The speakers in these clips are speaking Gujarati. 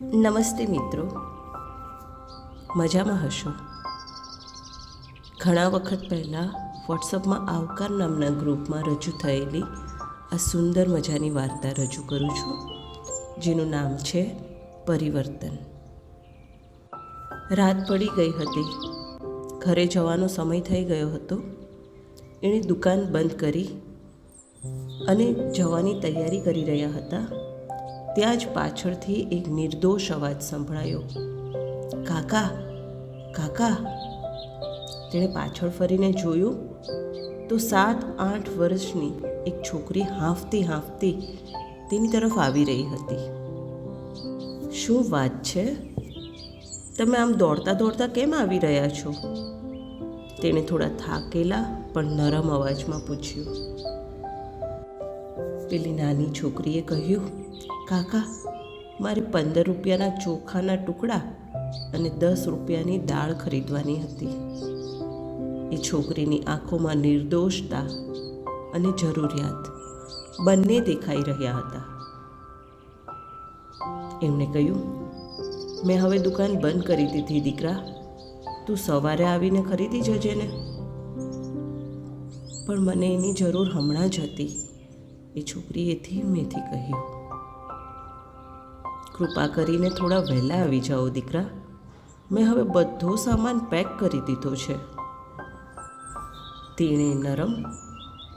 નમસ્તે મિત્રો. મજામાં હશો? ઘણા વખત પહેલાં વોટ્સઅપમાં આવકાર નામના ગ્રુપમાં રજૂ થયેલી આ સુંદર મજાની વાર્તા રજૂ કરું છું, જેનું નામ છે પરિવર્તન. રાત પડી ગઈ હતી. ઘરે જવાનો સમય થઈ ગયો હતો. એણે દુકાન બંધ કરી અને જવાની તૈયારી કરી રહ્યા હતા. ત્યાં જ પાછળથી એક નિર્દોષ અવાજ સંભળાયો. કાકા કાકા. તેણે પાછળ ફરીને જોયું તો સાત, આઠ વર્ષની એક છોકરી હાંફતી હાંફતી તેની તરફ આવી રહી હતી. શું વાત છે? તમે આમ દોડતા દોડતા કેમ આવી રહ્યા છો? તેણે થોડા થાકેલા પણ નરમ અવાજમાં પૂછ્યું. પેલી નાની છોકરીએ કહ્યું કાકા, મારે પંદર રૂપિયાના ચોખાના ટુકડા અને દસ રૂપિયાની દાળ ખરીદવાની હતી. એ છોકરીની આંખોમાં નિર્દોષતા અને જરૂરિયાત બંને દેખાઈ રહ્યા હતા. એમણે કહ્યું, મેં હવે દુકાન બંધ કરી દીધી, દીકરા. તું સવારે આવીને ખરીદી જજે ને. પણ મને એની જરૂર હમણાં જ હતી, એ છોકરીએ ધીમેથી કહ્યું. કૃપા કરીને થોડા વહેલા આવી જાઓ, દીકરા. મેં હવે બધો સામાન પેક કરી દીધો છે. તેણે નરમ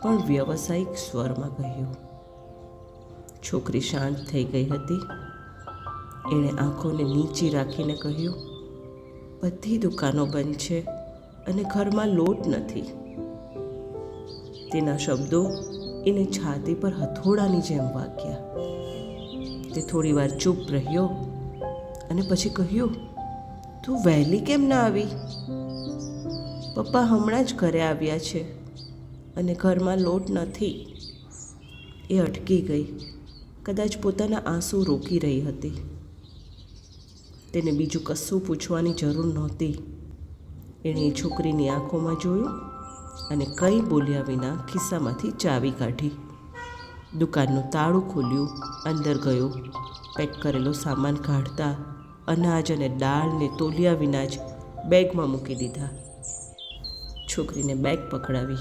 પણ વ્યવસાયિક સ્વરમાં કહ્યું, છોકરી શાંત થઈ ગઈ હતી. એણે આંખોને નીચી રાખીને કહ્યું, બધી દુકાનો બંધ છે અને ઘરમાં લોટ નથી. તેના શબ્દો એને છાતી પર હથોડાની જેમ વાગ્યા. તે થોડી વાર ચૂપ રહ્યો અને પછી કહ્યું, તું વહેલી કેમ ના આવી? પપ્પા હમણાં જ ઘરે આવ્યા છે અને ઘરમાં લોટ નથી. એ અટકી ગઈ. કદાચ પોતાના આંસુ રોકી રહી હતી. તેને બીજું કશું પૂછવાની જરૂર નહોતી. એણે એ છોકરીની આંખોમાં જોયું અને કંઈ બોલ્યા વિના ખિસ્સામાંથી ચાવી કાઢી. દુકાનનું તાળું ખોલ્યું, અંદર ગયો, પેક કરેલો સામાન કાઢતા, અનાજ અને દાળને તોલ્યા વિના જ બેગમાં મૂકી દીધા. છોકરીને બેગ પકડાવી.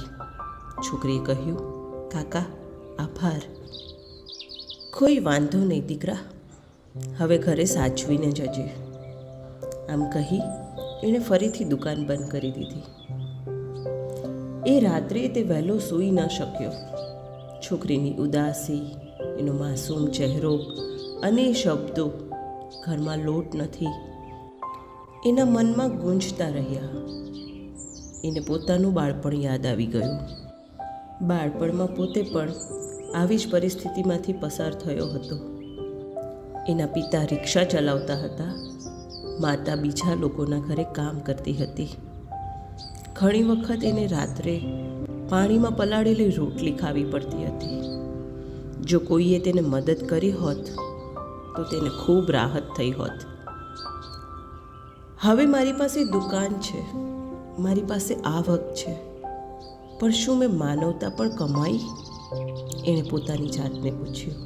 છોકરીએ કહ્યું, કાકા, આભાર. કોઈ વાંધો નહીં દીકરા, હવે ઘરે સાચવીને જજે. આમ કહી એણે ફરીથી દુકાન બંધ કરી દીધી. એ રાત્રે તે વહેલો સૂઈ ન શક્યો. છોકરીની ઉદાસી, એનો માસૂમ ચહેરો અને શબ્દો ઘરમાં લોટ નથી. એના મનમાં ગુંજતા રહ્યા. એને પોતાનું બાળપણ યાદ આવી ગયું. બાળપણમાં પોતે પણ આવી જ પરિસ્થિતિમાંથી પસાર થયો હતો. એના પિતા રિક્ષા ચલાવતા હતા. માતા બીજા લોકોના ઘરે કામ કરતી હતી. ઘણી વખત એને રાત્રે પાણીમાં પલાળેલી રોટલી ખાવી પડતી હતી. જો કોઈએ તેને મદદ કરી હોત, તો તેને ખૂબ રાહત થઈ હોત. હવે મારી પાસે દુકાન છે. મારી પાસે આવક છે. પણ શું મેં માનવતા પણ કમાઈ? એણે પોતાની જાતને પૂછ્યું.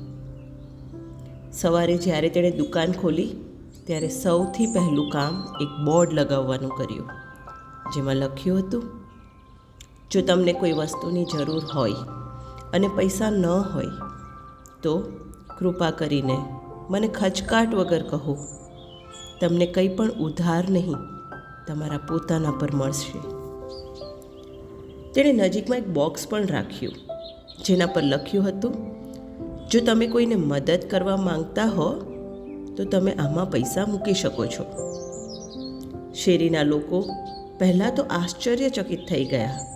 સવારે જ્યારે તેણે દુકાન ખોલી, ત્યારે સૌથી પહેલું કામ એક બોર્ડ લગાવવાનું કર્યું, જેમાં લખ્યું હતું જો તમને કોઈ વસ્તુની જરૂર હોય અને પૈસા ન હોય, તો કૃપા કરીને મને ખચકાટ વગર કહો. તમને કંઈ પણ ઉધાર નહીં, તમારા પોતાના પર મળશે. તેણે નજીકમાં એક બોક્સ પણ રાખ્યું, જેના પર લખ્યું હતું, જો તમે કોઈને મદદ કરવા માંગતા હો, તો તમે આમાં પૈસા મૂકી શકો છો. શેરીના લોકો પહેલાં તો આશ્ચર્યચકિત થઈ ગયા.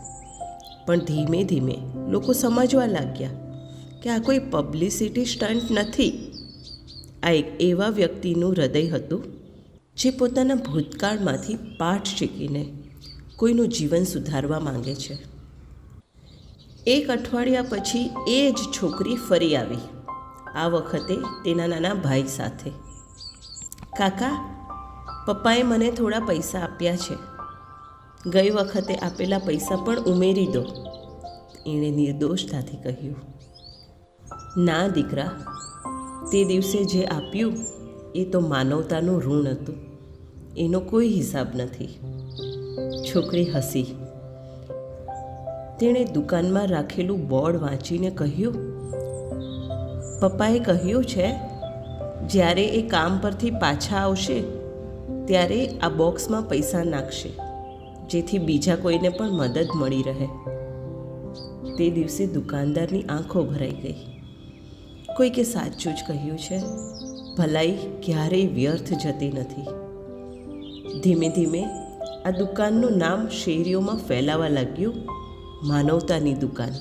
પણ ધીમે ધીમે લોકો સમજવા લાગ્યા કે આ કોઈ પબ્લિસિટી સ્ટન્ટ નથી. આ એક એવા વ્યક્તિનું હૃદય હતું જે પોતાના ભૂતકાળમાંથી પાઠ શીખીને કોઈનું જીવન સુધારવા માંગે છે. એક અઠવાડિયા પછી એ જ છોકરી ફરી આવી. આ વખતે તેના નાના ભાઈ સાથે. કાકા, પપ્પાએ મને થોડા પૈસા આપ્યા છે. ગઈ વખતે આપેલા પૈસા પણ ઉમેરી દો. એણે નિર્દોષતાથી કહ્યું, ના, દીકરા. તે દિવસે જે આપ્યું એ તો માનવતાનું ઋણ હતું. એનો કોઈ હિસાબ નથી. છોકરી હસી. તેણે દુકાનમાં રાખેલું બોર્ડ વાંચીને કહ્યું, પપ્પાએ કહ્યું છે, જ્યારે એ કામ પરથી પાછા આવશે, ત્યારે આ બોક્સમાં પૈસા નાખશે. જેથી બીજા કોઈને પણ મદદ મળી રહે. તે દિવસે દુકાનદારની આંખો ભરાઈ ગઈ. કોઈકે સાચું જ કહ્યું છે, ભલાઈ ક્યારેય વ્યર્થ જતી નથી. ધીમે ધીમે આ દુકાનનું નામ શેરીઓમાં ફેલાવા લાગ્યું માનવતાની દુકાન.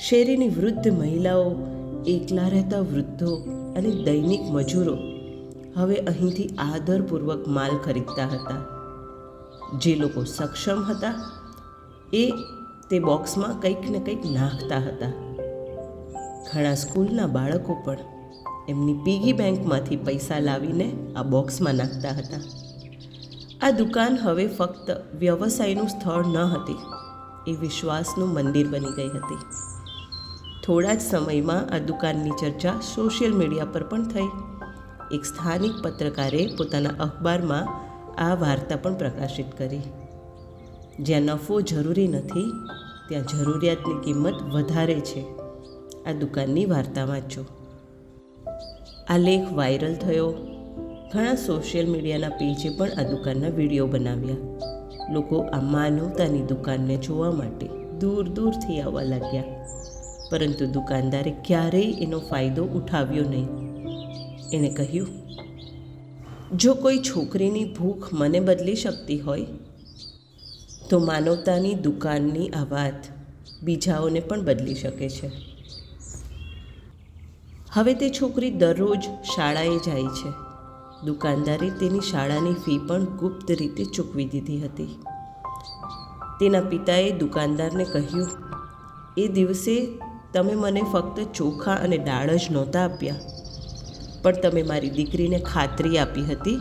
શેરીની વૃદ્ધ મહિલાઓ એકલા રહેતા વૃદ્ધો અને દૈનિક મજૂરો હવે અહીંથી આદરપૂર્વક માલ ખરીદતા હતા. જે લોકો સક્ષમ હતા, એ તે બોક્સમાં કંઈક ને કંઈક નાખતા હતા. ઘણા સ્કૂલના બાળકો પણ એમની પીગી બેંકમાંથી પૈસા લાવીને આ બોક્સમાં નાખતા હતા. આ દુકાન હવે ફક્ત વ્યવસાયનું સ્થળ ન હતી, એ વિશ્વાસનું મંદિર બની ગઈ હતી. થોડા જ સમયમાં આ દુકાનની ચર્ચા સોશિયલ મીડિયા પર પણ થઈ. એક સ્થાનિક પત્રકારે પોતાના અખબારમાં આ વાર્તા પણ પ્રકાશિત કરી. જ્યાં નફો જરૂરી નથી, ત્યાં જરૂરિયાતની કિંમત વધારે છે. આ દુકાનની વાર્તા વાંચો. આ લેખ વાયરલ થયો. ઘણા સોશિયલ મીડિયાના પેજે પણ આ દુકાનના વીડિયો બનાવ્યા. લોકો આ માનવતાની દુકાનને જોવા માટે દૂર દૂરથી આવવા લાગ્યા. પરંતુ દુકાનદારે ક્યારેય એનો ફાયદો ઉઠાવ્યો નહીં. એણે કહ્યું જો કોઈ છોકરીની ભૂખ મને બદલી શકતી હોય, તો માનવતાની દુકાનની આ વાત બીજાઓને પણ બદલી શકે છે. હવે તે છોકરી દરરોજ શાળાએ જાય છે. દુકાનદારે તેની શાળાની ફી પણ ગુપ્ત રીતે ચૂકવી દીધી હતી. તેના પિતાએ દુકાનદારને કહ્યું, એ દિવસે તમે મને ફક્ત ચોખા અને દાળ જ નહોતા આપ્યા. પણ તમે મારી દીકરીને ખાતરી આપી હતી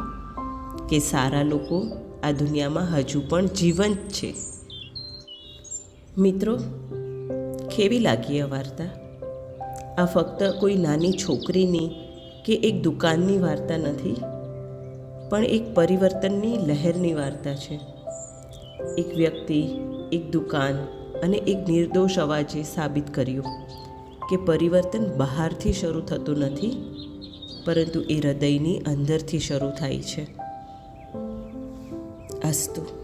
કે સારા લોકો આ દુનિયામાં હજુ પણ જીવંત છે. મિત્રો, કેવી લાગી આ વાર્તા? આ ફક્ત કોઈ નાની છોકરીની કે એક દુકાનની વાર્તા નથી, પણ એક પરિવર્તનની લહેરની વાર્તા છે. એક વ્યક્તિ, એક દુકાન અને એક નિર્દોષ અવાજે સાબિત કર્યું કે પરિવર્તન બહારથી શરૂ થતું નથી પરંતુ એ હૃદયની અંદરથી શરૂ થાય છે. અસ્તુ.